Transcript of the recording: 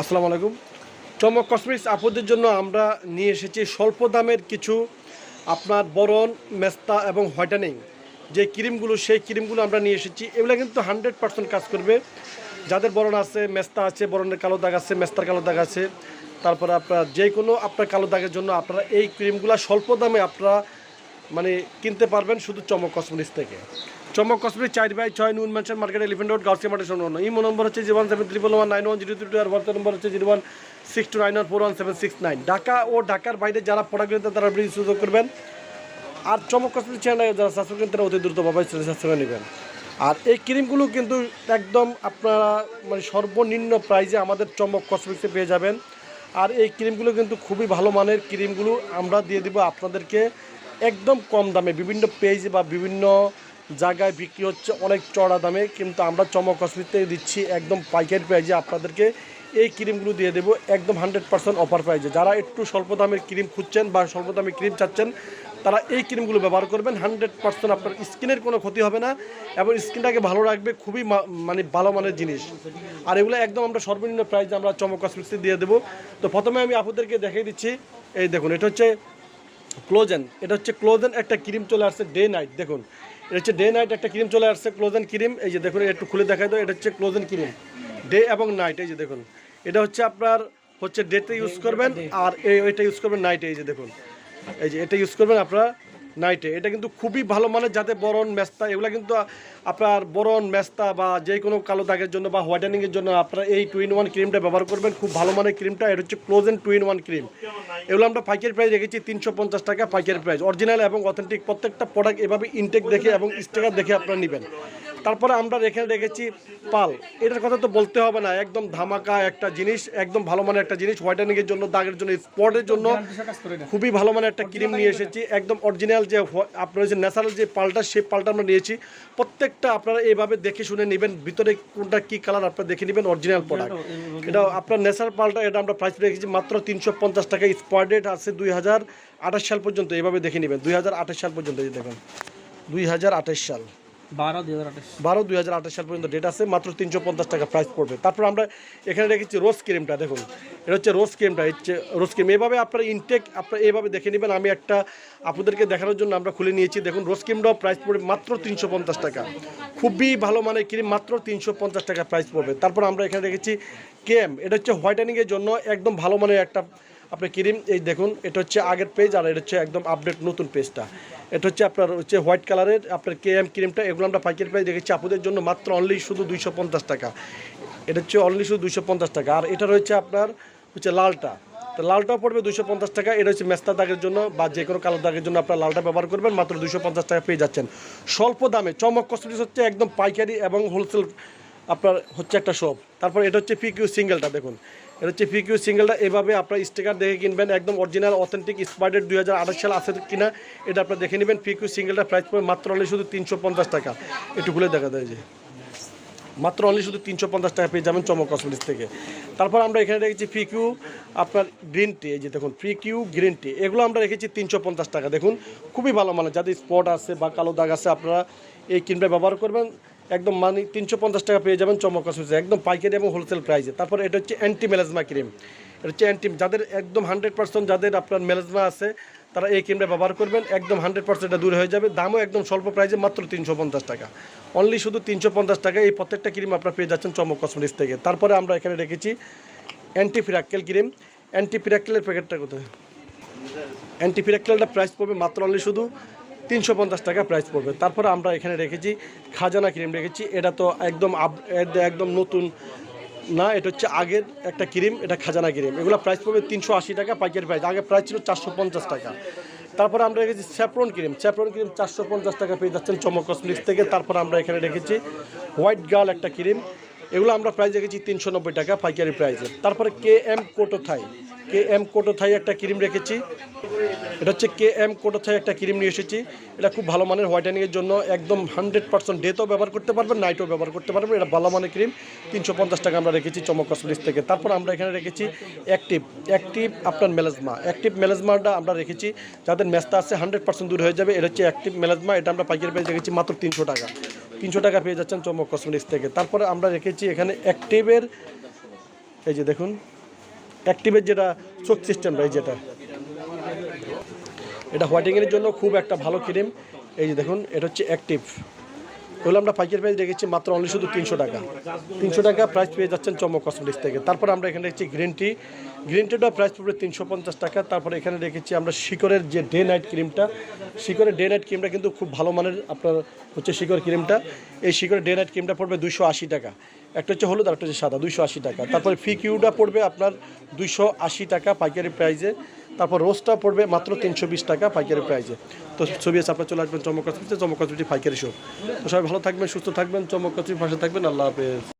আসসালামু আলাইকুম। চমক কসমেটিক্স আপুদের জন্য আমরা নিয়ে এসেছি স্বল্প দামের কিছু আপনার বরণ, মেস্তা এবং হোয়াইটেনিং। যে ক্রিমগুলো, সেই ক্রিমগুলো আমরা নিয়ে এসেছি। এগুলো কিন্তু হান্ড্রেড পার্সেন্ট কাজ করবে। যাদের বরণ আছে, মেস্তা আছে, বরণের কালো দাগ আছে, মেস্তার কালো দাগ আছে, তারপরে আপনার যে কোনো আপনার কালো দাগের জন্য আপনারা এই ক্রিমগুলো স্বল্প দামে আপনারা মানে কিনতে পারবেন শুধু চমক কসমেটিক্স থেকে। চমক কসমেটিক্স চার বাই ছয় noon mansion market elephant road, Gausia market শোনো ইমো নম্বর হচ্ছে zero one seven triple one nine one zero two আর হোয়াটসঅ্যাপ নম্বর হচ্ছে zero one six two nine one four one seven six nine. Dhaka ও ঢাকার বাইরে যারা product কিনতে তারা আপনি সুযোগ করবেন। আর চমক কসমেটিক্স চ্যানেল যারা সাবস্ক্রাইব তারা অতি দ্রুত বাবাই চ্যানেল সাবস্ক্রাইব নেবেন। আর এই ক্রিমগুলো কিন্তু একদম আপনারা মানে সর্বনিম্ন প্রাইজে আমাদের চমক কসমেটিক্সে পেয়ে যাবেন। আর এই ক্রিমগুলো কিন্তু খুবই ভালো মানের ক্রিমগুলো আমরা দিয়ে দিব আপনাদেরকে একদম কম দামে বিভিন্ন পেজ বা বিভিন্ন জায়গায় বিক্রি হচ্ছে অনেক চড়া দামে, কিন্তু আমরা চমক কসমেটিক্স দিচ্ছি একদম পাইকারি প্রাইজে আপনাদেরকে। এই ক্রিমগুলো দিয়ে দেবো, একদম হান্ড্রেড পার্সেন্ট অফার প্রাইজে। যারা একটু স্বল্প দামের ক্রিম খুঁজছেন বা স্বল্প দামের ক্রিম চাচ্ছেন, তারা এই ক্রিমগুলো ব্যবহার করবেন। হান্ড্রেড পার্সেন্ট আপনার স্কিনের কোনো ক্ষতি হবে না এবং স্কিনটাকে ভালো রাখবে, খুবই মানে ভালো মানের জিনিস। আর এগুলো একদম আমরা সর্বনিম্ন প্রাইসে আমরা চমক কসমেটিক্সে দিয়ে দেবো। তো প্রথমে আমি আপনাদেরকে দেখিয়ে দিচ্ছি, এই দেখুন, এটা হচ্ছে ক্লোজেন এটা হচ্ছে ক্লোজেন একটা ক্রিম চলে আসছে ডে নাইট দেখুন। এটা হচ্ছে ডে নাইট একটা ক্রিম চলে আসছে ক্লোজেন ক্রিম এই যে দেখুন একটু খুলে দেখাই দাও এটা হচ্ছে ক্লোজেন ক্রিম ডে এবং নাইট এই যে দেখুন। এটা হচ্ছে আপনার হচ্ছে ডেতে ইউজ করবেন আর এটা ইউজ করবেন নাইটে এই যে দেখুন। এই যে এটা ইউজ করবেন আপনারা নাইটে এটা কিন্তু খুবই ভালো মানে যাতে বরণ, মেস্তা, এগুলো কিন্তু আপনার বরণ, মেস্তা বা যে কোনো কালো দাগের জন্য বা হোয়াইটেনিংয়ের জন্য আপনারা এই টু ইন ওয়ান ক্রিমটা ব্যবহার করবেন। খুব ভালো মানের ক্রিমটা এটা হচ্ছে collagen two in one cream এগুলো আমরা পাইকারি প্রাইস রেখেছি তিনশো পঞ্চাশ টাকা পাইকারি প্রাইস অরিজিনাল এবং অথেন্টিক প্রত্যেকটা প্রোডাক্ট এভাবে ইনটেক দেখে এবং স্টেকার দেখে আপনারা নেবেন। তারপরে আমরা এখানে রেখেছি পাল। এটার কথা তো বলতে হবে না, একদম ধামাকা একটা জিনিস, একদম ভালো মানের একটা জিনিস হোয়াইটেনিংয়ের জন্য, দাগের জন্য, স্পটের জন্য খুবই ভালো মানের একটা ক্রিম নিয়ে এসেছি। একদম অরিজিনাল যে আপনার যে ন্যাচারাল যে পালটা, সেই পালটা আমরা নিয়েছি। প্রত্যেকটা আপনারা এইভাবে দেখে শুনে নেবেন, ভিতরে কোনটা কি কালার আপনারা দেখে নেবেন অরিজিনাল প্রোডাক্ট এটা আপনার ন্যাচারাল পালটা, এটা আমরা প্রাইস রেখেছি মাত্র তিনশো পঞ্চাশ টাকা স্পটেড আছে দুই হাজার আঠাশ সাল পর্যন্ত এইভাবে দেখে নেবেন, দুই হাজার আঠাশ সাল পর্যন্ত যে দুই হাজার আঠাশ সাল। বারো দুই হাজার আঠাশ। সাল পর্যন্ত ডেট আছে, মাত্র তিনশো পঞ্চাশ টাকা প্রাইস পড়বে। তারপর আমরা এখানে রেখেছি রোজ ক্রিমটা দেখুন। এটা হচ্ছে রোজ ক্রিমটা হচ্ছে রোজ ক্রিম এভাবে আপনার ইনটেক আপনার এইভাবে দেখে নেবেন। আমি একটা আপনাদেরকে দেখানোর জন্য আমরা খুলে নিয়েছি। দেখুন রোজ ক্রিমটাও প্রাইস পড়বে মাত্র তিনশো পঞ্চাশ টাকা। খুবই ভালো মানের ক্রিম মাত্র তিনশো পঞ্চাশ টাকা প্রাইস পড়বে। তারপর আমরা এখানে রেখেছি কেম এটা হচ্ছে হোয়াইটেনিংয়ের জন্য একদম ভালো মানের একটা আপনার ক্রিম, এই দেখুন, এটা হচ্ছে আগের পেজ আর এটা হচ্ছে একদম আপডেট নতুন পেজটা এটা হচ্ছে আপনার হচ্ছে হোয়াইট কালারের আপনার কে এম ক্রিমটা, এগুলো আমরা পাইকারি প্রাইস রেখেছি আপুদের জন্য মাত্র অনলি শুধু দুইশো পঞ্চাশ টাকা। এটা হচ্ছে অনলি শুধু দুইশো পঞ্চাশ টাকা। আর এটা রয়েছে আপনার হচ্ছে লালটা। তো লালটাও পড়বে দুইশো পঞ্চাশ টাকা। এটা হচ্ছে মেস্তা দাগের জন্য বা যে কোনো কালো দাগের জন্য আপনার লালটা ব্যবহার করবেন। মাত্র দুইশো পঞ্চাশ টাকা পেয়ে যাচ্ছেন। স্বল্প দামে চমক কসমেটিক্স হচ্ছে একদম পাইকারি এবং হোলসেল আপনার হচ্ছে একটা শপ তারপর এটা হচ্ছে পিকিউ সিঙ্গেলটা দেখুন। এটা হচ্ছে পিকিউ সিঙ্গেলটা এভাবে আপনার স্টিকার দেখে কিনবেন, একদম অরিজিনাল অথেন্টিক স্পাইডেড দুই হাজার সাল আছে কিনা, এটা আপনার দেখে নেবেন। পিকিউ সিঙ্গেলটা প্রাইস পড়বে মাত্র অনলি শুধু তিনশো পঞ্চাশ টাকা। একটু খুলে দেখা দেয় যে। মাত্র অনলি শুধু তিনশো পঞ্চাশ টাকা পেয়ে যাবেন চমক কসমেটিক্স থেকে। তারপর আমরা এখানে রেখেছি ফ্রি কিউ আপনার গ্রিন টি এই যে দেখুন ফ্রি কিউ গ্রিন টি এগুলো আমরা রেখেছি তিনশো পঞ্চাশ টাকা। দেখুন, খুবই ভালো মানে যাদের স্পট আছে বা কালো দাগ আছে, আপনারা এই কিনবে ব্যবহার করবেন। একদম মানে তিনশো পঞ্চাশ টাকা পেয়ে যাবেন চমক কসমেটিক্স একদম পাইকারি এবং হোলসেল প্রাইসে তারপর এটা হচ্ছে অ্যান্টি মেলাজমা ক্রিম এটা হচ্ছে অ্যান্টি যাদের একদম হান্ড্রেড পার্সেন্ট যাদের আপনার মেলাজমা আছে, তারা এই ক্রিমটা ব্যবহার করবেন, একদম হান্ড্রেড পার্সেন্টটা দূর হয়ে যাবে। দামও একদম স্বল্প প্রাইসে মাত্র তিনশো পঞ্চাশ টাকা। অনলি শুধু তিনশো পঞ্চাশ টাকা এই প্রত্যেকটা ক্রিম আপনারা পেয়ে যাচ্ছেন চমক কসমেটিক্স থেকে। তারপরে আমরা এখানে রেখেছি অ্যান্টি ফিরাক্কেল ক্রিম অ্যান্টি ফিরাক্কেলের প্যাকেটটা কোথায়? অ্যান্টি ফিরাক্কেলটা প্রাইস পড়বে মাত্র অনলি শুধু তিনশো পঞ্চাশ টাকা প্রাইস পড়বে। তারপরে আমরা এখানে রেখেছি খাজানা ক্রিম রেখেছি। এটা তো একদম আপ একদম নতুন না, এটা হচ্ছে আগের একটা ক্রিম এটা খাজানা ক্রিম এগুলো প্রাইস পড়বে তিনশো আশি টাকা পাইকারি প্রাইস আগে প্রাইস ছিল চারশো পঞ্চাশ টাকা। তারপরে আমরা রেখেছি স্যাফরন ক্রিম স্যাফরন ক্রিম চারশো পঞ্চাশ টাকা পেয়ে যাচ্ছেন চমক কসমেটিক্স থেকে। তারপর আমরা এখানে রেখেছি হোয়াইট গার্ল একটা ক্রিম এগুলো আমরা প্রাইস রেখেছি তিনশো নব্বই টাকা পাইকারি প্রাইসে তারপরে কে এম কোটো থাই কে এম কোটো থাই একটা ক্রিম রেখেছি। এটা হচ্ছে কে এম কোটোথায় একটা ক্রিম নিয়ে এসেছি। এটা খুব ভালো মানের হোয়াইটেনিংয়ের জন্য একদম হান্ড্রেড পার্সেন্ট ডেতেও ব্যবহার করতে পারবেন নাইটও ব্যবহার করতে পারবেন। এটা ভালো মানের ক্রিম। তিনশো পঞ্চাশ টাকা আমরা রেখেছি চমক কসমেটিক্স থেকে। তারপর আমরা এখানে রেখেছি অ্যাক্টিভ অ্যাক্টিভ আপনার মেলাজমা অ্যাক্টিভ মেলাজমাটা আমরা রেখেছি। যাদের ম্যাচটা আছে হান্ড্রেড পার্সেন্ট দূর হয়ে যাবে। এটা হচ্ছে অ্যাক্টিভ মেলাজমা এটা আমরা পাইকারি পেয়ে রেখেছি মাত্র তিনশো টাকা। তিনশো টাকা পেয়ে যাচ্ছেন চমক কসমেটিক্স থেকে। তারপরে আমরা রেখেছি এখানে অ্যাক্টিভের, এই যে দেখুন, অ্যাক্টিভের যেটা চোখ সিস্টেমটা এই যেটা। এটা হোয়াইটিংয়ের জন্য খুব একটা ভালো ক্রিম এই যে দেখুন, এটা হচ্ছে অ্যাক্টিভ এগুলো আমরা পাইকারি প্রাইস রেখেছি মাত্র অনলি শুধু তিনশো টাকা। তিনশো টাকা প্রাইস পেয়ে যাচ্ছেন চমক কসমেটিক্স থেকে। তারপর আমরা এখানে রেখেছি গ্রিন টি গ্রিন টিটা প্রাইস পড়বে তিনশো পঞ্চাশ টাকা। তারপরে এখানে রেখেছি আমরা শিকরের যে ডে নাইট ক্রিমটা শিকরের ডে নাইট ক্রিমটা কিন্তু খুব ভালো মানের আপনার হচ্ছে শিকর ক্রিমটা এই শিকরের ডে নাইট ক্রিমটা পড়বে দুশো আশি টাকা। একটা হচ্ছে হলুদ, আর একটা হচ্ছে সাদা, দুইশো আশি টাকা। তারপরে ফি কিউটা পড়বে আপনার দুইশো আশি টাকা পাইকারি প্রাইসে তারপর রোজটা পড়বে মাত্র তিনশো বিশ টাকা পাইকারি প্রাইসে। তো ছবি আছে, আপনার চলে আসবেন চমক চমক পাইকারি শো। তো সবাই ভালো থাকবেন, সুস্থ থাকবেন চমক পাশে থাকবেন, আল্লাহ হাফেজ।